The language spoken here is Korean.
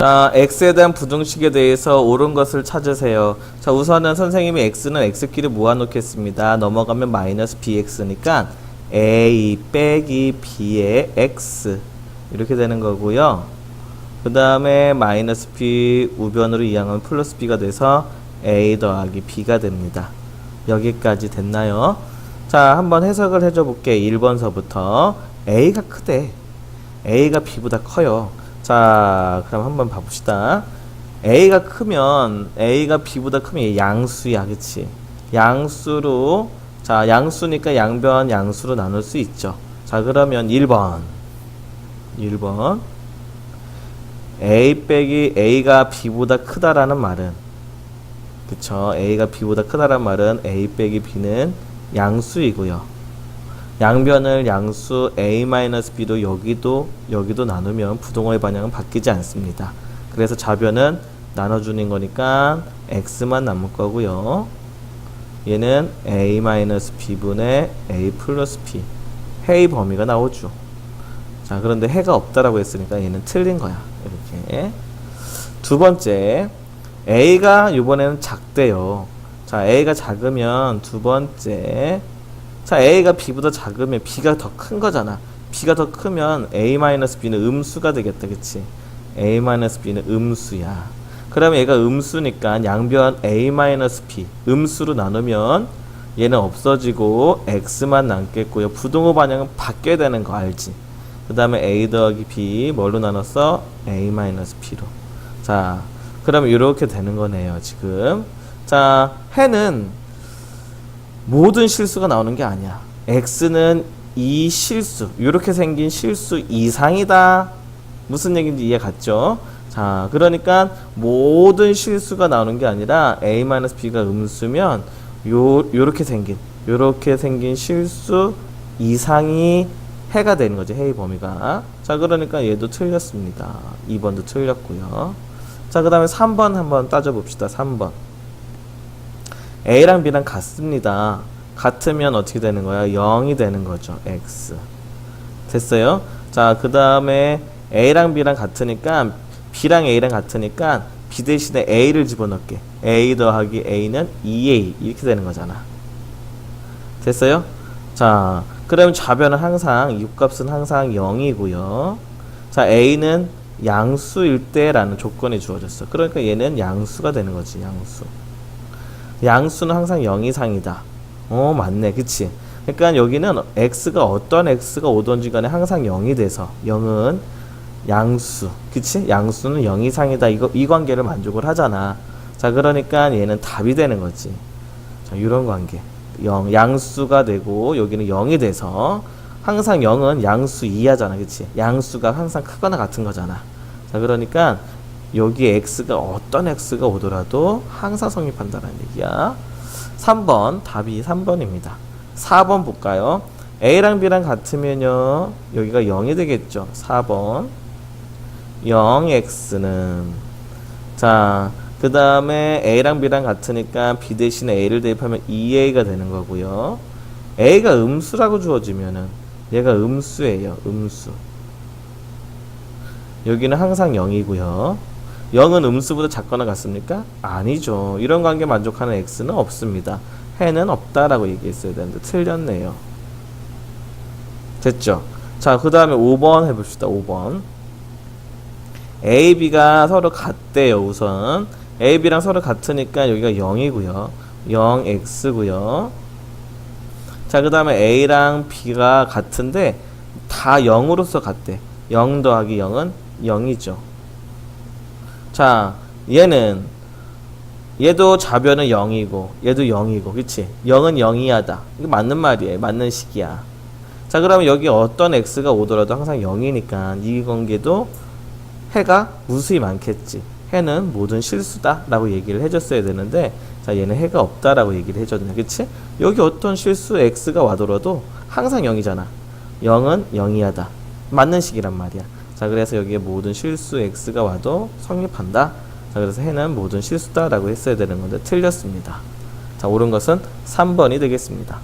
자, x에 대한 부등식에 대해서 옳은 것을 찾으세요. 자, 우선은 선생님이 x는 x끼리 모아놓겠습니다. 넘어가면 마이너스 bx니까 a 빼기 b의 x 이렇게 되는 거고요. 그 다음에 마이너스 b 우변으로 이항하면 플러스 b가 돼서 a 더하기 b가 됩니다. 여기까지 됐나요? 자, 한번 해석을 해줘 볼게. 1번서부터 a가 크대. a가 b보다 커요. 자, 그럼 한번 봐봅시다. a가 크면 a가 b보다 크면 얘 양수야, 그치? 양수로 자, 양수니까 양변 양수로 나눌 수 있죠. 자, 그러면 1번. 1번. a 빼기 a가 b보다 크다라는 말은 그쵸? a가 b보다 크다라는 말은 a 빼기 b는 양수이고요. 양변을 양수 a-b도 여기도 여기도 나누면 부동호의 반향은 바뀌지 않습니다. 그래서 좌변은 나눠주는 거니까 x만 남을 거고요. 얘는 a-b분의 a 플러스 b 해의 범위가 나오죠. 자 그런데 해가 없다라고 했으니까 얘는 틀린 거야. 이렇게 두 번째 a가 이번에는 작대요. 자 a가 작으면 두 번째 자 a가 b보다 작으면 b가 더 큰 거잖아. b가 더 크면 a-b는 음수가 되겠다, 그치? a-b는 음수야. 그러면 얘가 음수니까 양변 a-b 음수로 나누면 얘는 없어지고 x만 남겠고요. 부동호 반향은 바뀌어야 되는 거 알지? 그 다음에 a 더하기 b 뭘로 나눴어? a-b로. 자, 그러면 이렇게 되는 거네요, 지금. 자, 해는 모든 실수가 나오는 게 아니야. x는 이 실수, 이렇게 생긴 실수 이상이다. 무슨 얘기인지 이해 갔죠? 자, 그러니까 모든 실수가 나오는 게 아니라 a-b가 음수면 요 요렇게 생긴 요렇게 생긴 실수 이상이 해가 되는 거지. 해의 범위가. 자, 그러니까 얘도 틀렸습니다. 2번도 틀렸고요. 자, 그 다음에 3번 한번 따져 봅시다. 3번. A랑 B랑 같습니다. 같으면 어떻게 되는 거야? 0이 되는 거죠. X. 됐어요? 자, 그 다음에 A랑 B랑 같으니까 B랑 A랑 같으니까 B 대신에 A를 집어넣게. A 더하기 A는 2A. 이렇게 되는 거잖아. 됐어요? 자, 그러면 좌변은 항상, 육값은 항상 0이고요. 자, A는 양수일 때라는 조건이 주어졌어. 그러니까 얘는 양수가 되는 거지, 양수. 양수는 항상 0 이상이다. 어, 맞네. 그치? 그러니까 여기는 x가 어떤 x가 오던지 간에 항상 0이 돼서 0은 양수. 그치? 양수는 0 이상이다. 이거, 이 관계를 만족을 하잖아. 자, 그러니까 얘는 답이 되는 거지. 자, 이런 관계. 0, 양수가 되고 여기는 0이 돼서 항상 0은 양수 이하잖아. 그치? 양수가 항상 크거나 같은 거잖아. 자, 그러니까 여기 x가 어떤 x가 오더라도 항상 성립한다는 얘기야. 3번 답이 3번입니다. 4번 볼까요? a랑 b랑 같으면요. 여기가 0이 되겠죠. 4번 0x는 자, 그 다음에 a랑 b랑 같으니까 b 대신에 a를 대입하면 2a가 되는 거고요. a가 음수라고 주어지면은 얘가 음수예요. 음수. 여기는 항상 0이고요. 0은 음수보다 작거나 같습니까? 아니죠. 이런 관계 만족하는 x는 없습니다. 해는 없다라고 얘기했어야 되는데 틀렸네요. 됐죠? 자, 그 다음에 5번 해봅시다. 5번. A, B가 서로 같대요, 우선. A, B랑 서로 같으니까 여기가 0이고요. 0x고요. 자, 그 다음에 A랑 B가 같은데 다 0으로서 같대. 0 더하기 0은 0이죠. 자, 얘는 얘도 좌변은 0이고 얘도 0이고 그치? 0은 0이하다. 이거 맞는 말이에요. 맞는 식이야. 자, 그러면 여기 어떤 x가 오더라도 항상 0이니까 이 관계도 해가 무수히 많겠지. 해는 모든 실수다 라고 얘기를 해줬어야 되는데 자 얘는 해가 없다 라고 얘기를 해줬네 그치? 여기 어떤 실수 x가 와더라도 항상 0이잖아 0은 0이하다 맞는 식이란 말이야 자 그래서 여기에 모든 실수 x가 와도 성립한다. 자 그래서 해는 모든 실수다 라고 했어야 되는 건데 틀렸습니다. 자 옳은 것은 3번이 되겠습니다